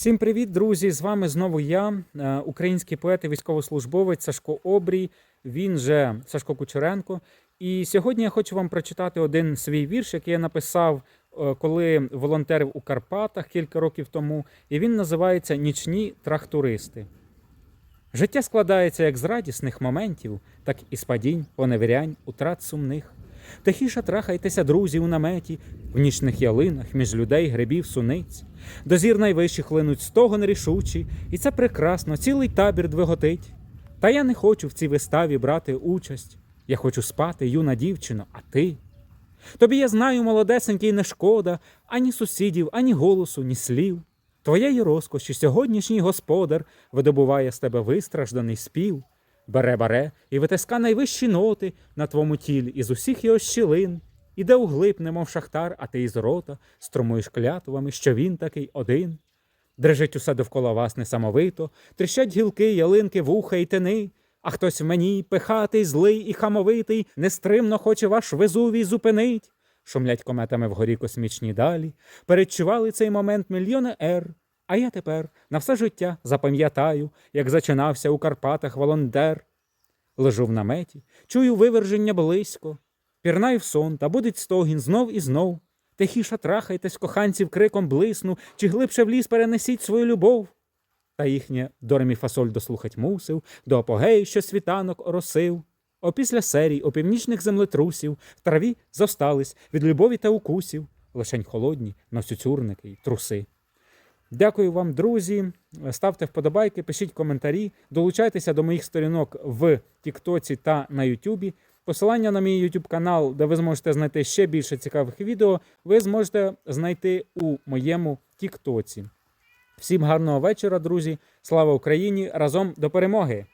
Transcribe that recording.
Всім привіт, друзі! З вами знову я, е, український поет і військовослужбовець Сашко Обрій. Він же Сашко Кучеренко. І сьогодні я хочу вам прочитати один свій вірш, який я написав, е, коли волонтерив у Карпатах кілька років тому. І він називається Нічні трахтуристи. Життя складається як з радісних моментів, так і з падінь, поневірянь, утрат сумних. Тихіше трахайтеся, друзі, у наметі, в нічних ялинах, між людей, грибів, суниць. До зір найвищих линуть стогон рішучі, і це прекрасно, цілий табір двиготить. Та я не хочу в цій виставі брати участь. Я хочу спати, юна дівчино, а ти? Тобі я знаю, молодесенький, не шкода, ані сусідів, ані голосу, ні слів. Твоєї розкоші сьогоднішній господар видобуває з тебе вистражданий спів. Бере баре і витиска найвищі ноти на твому тілі із усіх його щілин. Іде углиб, немов шахтар, а ти із рота струмуєш клятвами, що він такий один. Дрижить усе довкола вас несамовито, тріщать гілки, ялинки, вуха й тини. А хтось в мені пихатий, злий і хамовитий, нестримно хоче ваш везувій зупинить. Шумлять кометами вгорі космічні далі, передчували цей момент мільйони ер. А я тепер на все життя запам'ятаю, як зачинався у Карпатах волонтер. Лежу в наметі, чую виверження близько, пірнаю в сон, та будить стогін знов і знов. Тихіше трахайтесь, коханців криком блисну, чи глибше в ліс перенесіть свою любов. Та їхнє доремі фасоль дослухать мусив, до апогею, що світанок оросив. Опісля серій, опівнічних землетрусів, в траві зостались від любові та укусів, лишень холодні, носюцюрники й труси. Дякую вам, друзі. Ставте вподобайки, пишіть коментарі, долучайтеся до моїх сторінок в Тіктоці та на Ютубі. Посилання на мій YouTube канал, де ви зможете знайти ще більше цікавих відео, ви зможете знайти у моєму Тіктоці. Всім гарного вечора, друзі! Слава Україні! Разом до перемоги!